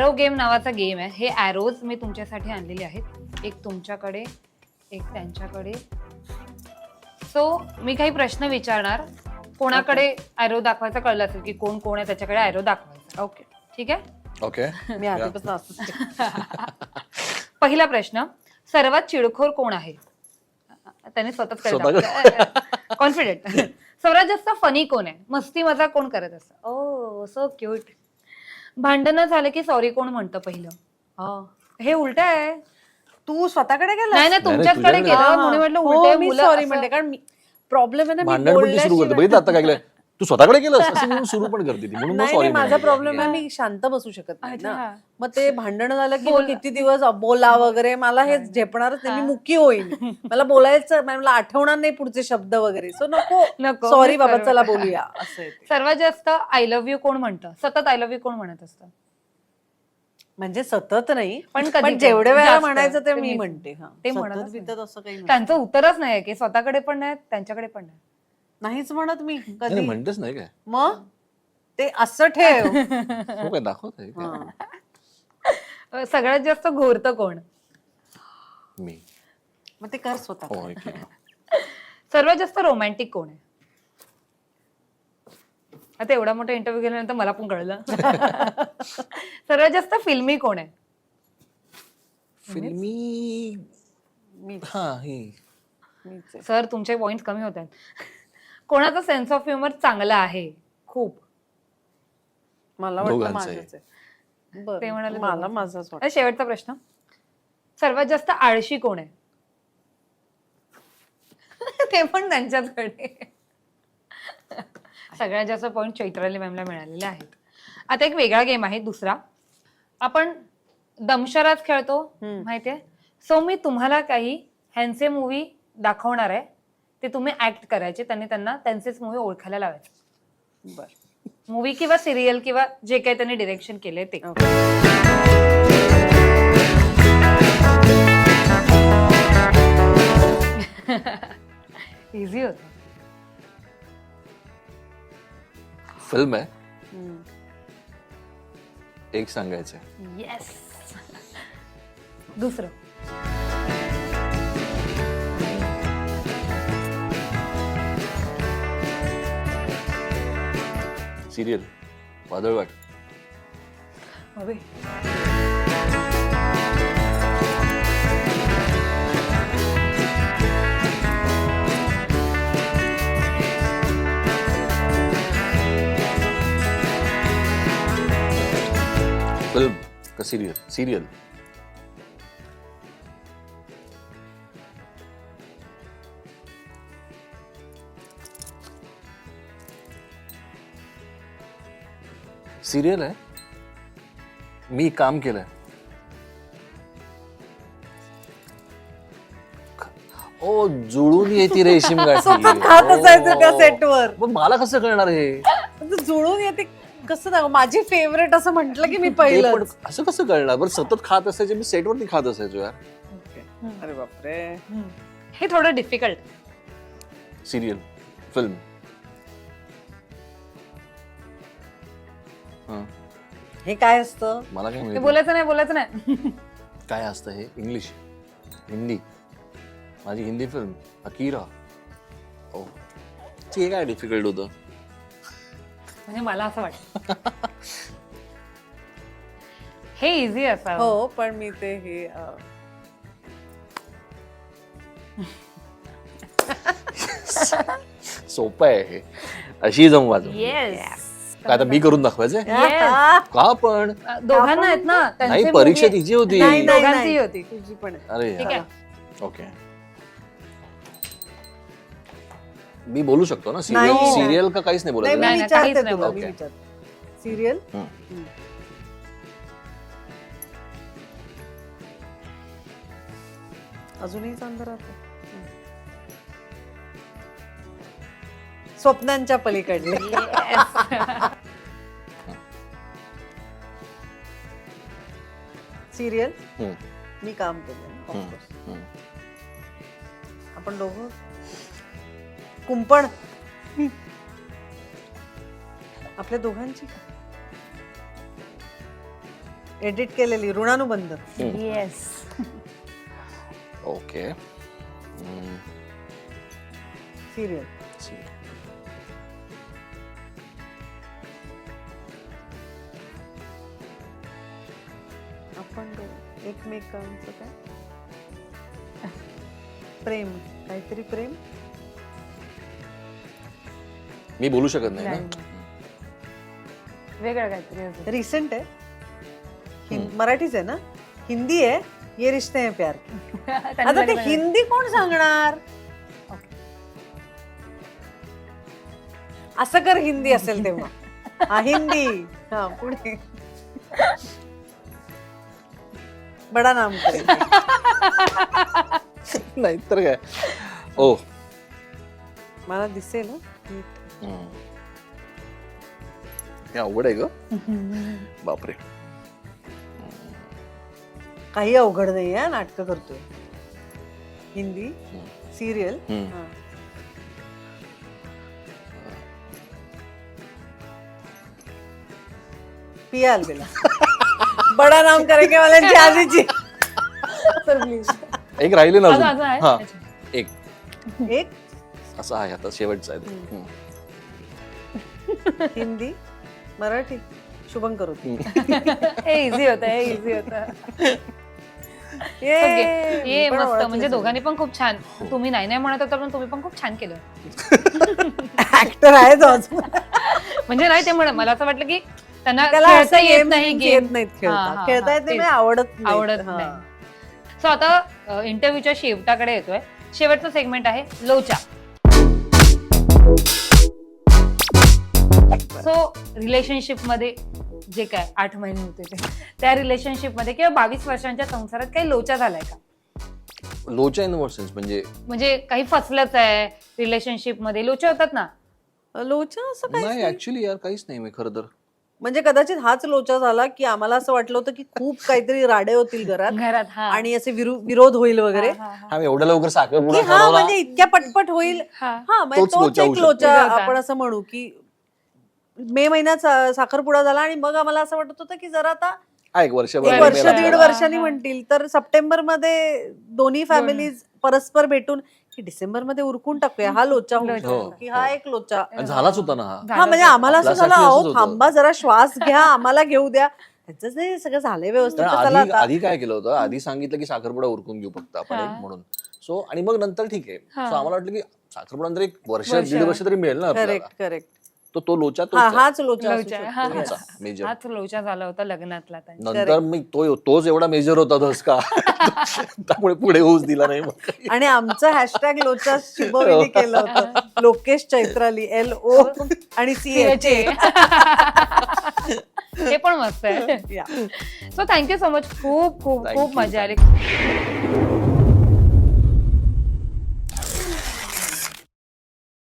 Arrow game नावाचा game आहे. हे ॲरोज मी तुमच्यासाठी आणलेले आहेत. एक तुमच्याकडे एक त्यांच्याकडे. सो मी काही प्रश्न विचारणार. कोणाकडे ॲरो दाखवायचा कळलं असेल की कोण कोण आहे त्याच्याकडे ॲरो दाखवायचा? ओके ठीक आहे? ओके मी आधीपासून असंच पहिला प्रश्न सर्वात चिडखोर कोण आहे? त्याने स्वतःच स्वतः- कॉन्फिडेंट सर्वात जास्त फनी कोण आहे? मस्ती मजा कोण करत असतं? ओ सो क्यूट भांडणं झालं की सॉरी कोण म्हणतं पहिलं? हा. हे उलट आहे. तू स्वतःकडे गेला नाही नाही तुमच्याचकडे तुझ्याकडे. केलं म्हणून म्हटलं उलट आहे, मुलं सॉरी म्हणते कारण प्रॉब्लेम आहे ना मी भांडण पण ती सुरू करते. बोलल्याशिवाय- बघितलं आता काय तू स्वतःकडे केलंस? असं म्हणून सुरू पण करते ती. म्हणून नाही सॉरी नाही, माझा प्रॉब्लेम आहे मी शांत बसू शकत नाही ना. मग ते भांडण झालं की किती दिवस बोला वगैरे मला हे झेपणारच नाही. मी मुकी होईल. मला बोलायचं मला आठवणार नाही पुढचे शब्द वगैरे. सो नको. नको, सॉरी बाबा सर्व- चला बोलूया. असं आहे ते. सर्वात जास्त आय लव्ह यू कोण म्हणतं? सतत आय लव्ह यू कोण म्हणत असतं? म्हणजे सतत नाही पण कधी पण. जेवढ्या वेळा जास्त. म्हणायचं ते मी म्हणते हा. ते सतत बितत असं काही नाही. त्यांचं उत्तरच नाही की स्वतःकडे पण नाही त्यांच्याकडे पण नाही नाहीच म्हणत मी नाही, कधी. म्हणतेच नाही काय. मग? ते असं ठेव. हो काय दाखवत आहे काय? हा. अं, सगळ्यात जास्त घोरतं कोण? मी. मग ते कर स्वतः हो ऐक. सर्वात जास्त रोमॅन्टिक कोण आहे? आता एवढा मोठा इंटरव्ह्यू गेल्यानंतर मला पण कळलं. सर्वात जास्त फिल्मी कोण आहे? फिल्मी मी हा ही. मीच आहे. सर तुमचे पॉइंट कमी होत आहेत. कोणाचा सेन्स ऑफ ह्युमर चांगला आहे? खूप. मला वाटतं दोघांचं आहे. माझंच आहे. बरं, ते म्हणाले मला दोघांचं. माझाच वाटतं. आणि शेवटचा प्रश्न. सर्वात जास्त आळशी कोण आहे? ते पण त्यांच्याचकडे. सगळ्यात जास्त पॉइंट चैत्राली मॅमला मिळालेले आहेत. आता एक वेगळा गेम आहे दुसरा. आपण दमशराज खेळतो हम्म. माहितीये? सो मी तुम्हाला काही ह्यांचे मूवी दाखवणार आहे. ते तुम्ही ऍक्ट करायचे त्यांनी त्यांना त्यांचेच मूवी ओळखायला लावायचे. बर. मूवी किंवा सिरियल किंवा जे काही त्यांनी डिरेक्शन केले ते. इझी होत. फिल्म आहे. एक सांगायचं येस दुसरं. सिरियल वादळवाट अबे. फिल्म का सिरियल सिरियल सिरियल आहे. मी काम केलंय. ओ जुळून येते रेशीम गाठी स्वतः खात असायचं त्या. सेटवर मग मला कसं कळणार हे? जुळून येते कसं दाखव माझी फेवरेट असं म्हटलं की मी ते पहिलं असं कसं कळणार? बरं सतत खात असायचे मी सेटवरती खात असायचो यार. अरे बापरे. हे थोडं डिफिकल्ट सिरियल फिल्म हं, हे काय असतं? मला काय ते माहिती? बोलायचं नाही बोलायचं नाही. काय असतं हे? इंग्लिश. हिंदी. माझी हिंदी फिल्म अकीरा. ओ. ते काय डिफिकल्ट होतं? म्हणजे मला असं वाटतं. हे इझी असावं. हो पण मी ते हे अं, सोपं आहे हे. अशी जम वाजव येस काय आता मी करून दाखवायचंय का पण? दोघांना आहेत ना त्यांचे नाही परीक्षा तिची होती. नाही, नाही. होती. तुझी पण आहे. अरे ठीक यार. आहे. ओके. मी बोलू शकतो ना? सिरियल नाही. सिरियल का काहीच नाही नाही बोलायचं मी नाही, काहीच विचारते नाही तुला बोलत. मी Okay. विचारते. सिरियल हं. अजूनही चांगलं राहतं स्वप्नांच्या पलीकडले. सिरियल मी काम केलं. आपण दोघं कुंपण. आपल्या दोघांची एडिट केलेली ऋणानुबंध. येस ओके सिरियल आपण दो- एकमेकांचं काय? प्रेम काहीतरी प्रेम? मी बोलू शकत नाही ना? वेगळं काहीतरी असेल. रिसेंट आहे. हिं- मराठीच आहे ना? हिंदी आहे. ये रिश्ते हैं प्यार के. त्यांनी आता ते हिंदी कोण सांगणार? असं कर हिंदी असेल तेव्हा. हा हिंदी. हा पुढे. बडा नाम. नाही तर काय? ओ. मला दिसेल हं. हम्म. हे अवघड आहे ग. बापरे. काही अवघड नाही आहे नाटक करतोय. हिंदी सिरियल. हम्म. पिया अलबेला बडा नाम करेंगे वाल्यांची आधीची सर प्लीज एक राहिले ना असं- अजून आहे? हा. एक. एक? असं आहे आता शेवटचा आहे तो. हम्म. हिंदी मराठी शुभंकर होती हे इझी होतं हे इझी होतं. ये, ओके ये मस्त म्हणजे. दोघांनी पण खूप छान. तुम्ही नाही नाही म्हणत होता पण तुम्ही पण खूप छान केलं. ऍक्टर आहे तो अजून. म्हणजे नाही ते म्हण मला असं वाटलं की त्यांना खेळता असं येत नाही येत गेम नाहीत हा, खेळता. हा, खेळता हा, येत नाही आवडत. आवडत. नाही. सो आता इंटरव्ह्यूच्या शेवटाकडे येतोय. शेवटचा सेगमेंट आहे लोचा. सो रिलेशनशिपमध्ये जे काय आठ महिने होते ते त्या रिलेशनशिपमध्ये किंवा बावीस वर्षांच्या संसारात काही लोचा झालाय का? लोचा इन वॉट सेन्स म्हणजे म्हणजे काही फसलंच आहे रिलेशनशिपमध्ये. लोचा होतात ना? लोचा असं काही नाही ऍक्च्युली यार काहीच नाही मी खरं तर. म्हणजे कदाचित हाच लोचा झाला की आम्हाला असं वाटलं होतं की खूप काहीतरी राडे होतील घरात घरात हा आणि असे विरु- विरोध होईल वगैरे हा, एवढ्या लवकर की हा म्हणजे इतक्या पटपट होईल हा. हा म्हणजे तोच लोचा एक शकतो. लोचा. आपण असं म्हणू की मे महिन्यात सा- साखरपुडा झाला आणि मग आम्हाला असं वाटत होतं की जरा आता हा एक वर्ष बरं. दीड हा, वर्षांनी हा. म्हणतील तर सप्टेंबरमध्ये दोन्ही फॅमिलीज परस्पर भेटून की डिसेंबरमध्ये उरकून टाकूया हा लोचा होऊ लोचा. शकतो की हा एक लोचा. झालाच होता ना हा. हा म्हणजे आम्हाला असं झालं आपल्यासाठी अहो होतं. थांबा जरा श्वास घ्या आम्हाला घेऊ द्या. त्यांचं जे सगळं झालंय व्यवस्थित कारण तर चला आधी आता. आधी काय केलं होतं? आधी सांगितलं की साखरपुडा उरकून घेऊ फक्त आपण हा. एक म्हणून. सो आणि मग नंतर ठीक आहे. हा. सो आम्हाला वाटलं की साखरपुडा नंतर एक वर्ष वर्ष. दीड वर्ष तरी मिळेल ना आपल्याला. करेक्ट करेक्ट तो तो लोचा तो हा हाच लोचा असू लोचा, हा, शकतो. हा. Yes. मेजर हाच लोचा झाला होता लग्नातला त्यांच्या. नंतर मी तो तोच एवढा मेजर होता धसका त्यामुळे पुढे होऊच दिला नाही मग. काही. आणि आमचं हॅशटॅग लोचा शुभविनी केलं होतं. लोकेश चैत्राली एल ओ आणि सी एच ए हे पण मस्त आहे. सो थँक्यू सो मच खूप खूप Thank खूप you, मजा आली.